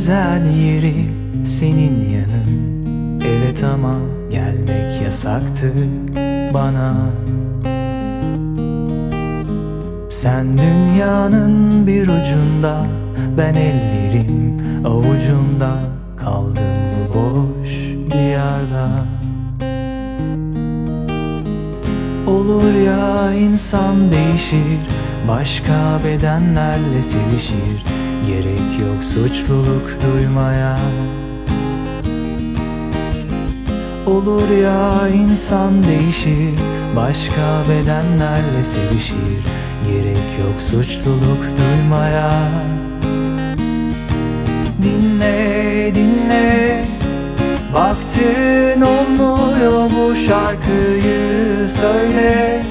güzel yeri senin yanın. Evet ama gelmek yasaktı bana. Sen dünyanın bir ucunda Ben ellerim avucumda Kaldım bu boş diyarda. Olur ya insan değişir Başka bedenlerle sevişir Gerek yok suçluluk duymaya. Olur ya insan değişir Başka bedenlerle sevişir. Gerek yok suçluluk duymaya. Dinle dinle. Baktın olmuyor bu şarkıyı söyle.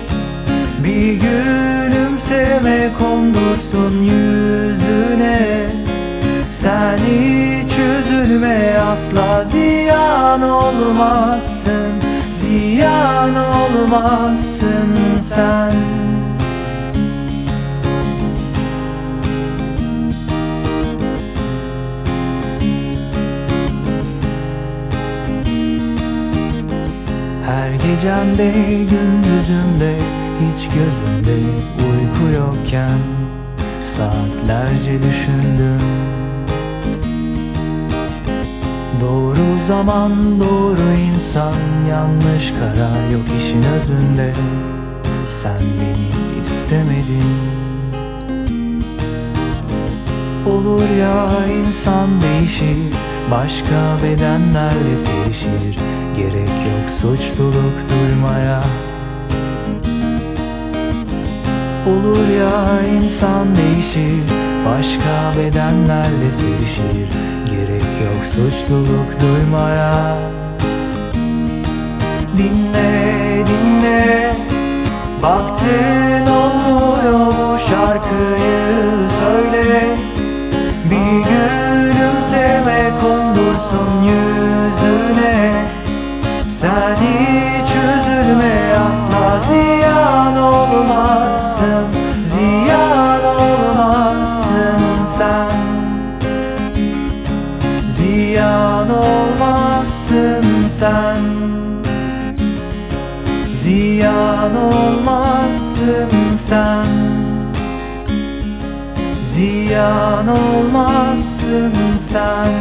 Bir gülümseme kondursun yüzüne asla ziyan olmazsın Ziyan olmazsın sen. Her gecemde gündüzümde hiç gözümde uyku yokken Saatlerce düşündüm zaman doğru insan yanlış karar yok işin özünde. Sen beni istemedin. Olur ya insan değişir Başka bedenlerle sevişir. Gerek yok suçluluk duymaya. Olur ya insan değişir Başka bedenlerle sevişir. Gerek yok suçluluk duymaya. Dinle dinle. Baktın olmuyor bu şarkıyı söyle. Bir gülümseme kondursun yüzüne. Sen hiç üzülme asla ziyan sen. Ziyan olmazsın sen. Ziyan olmazsın sen. Ziyan olmazsın sen.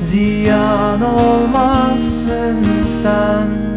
Ziyan olmazsın sen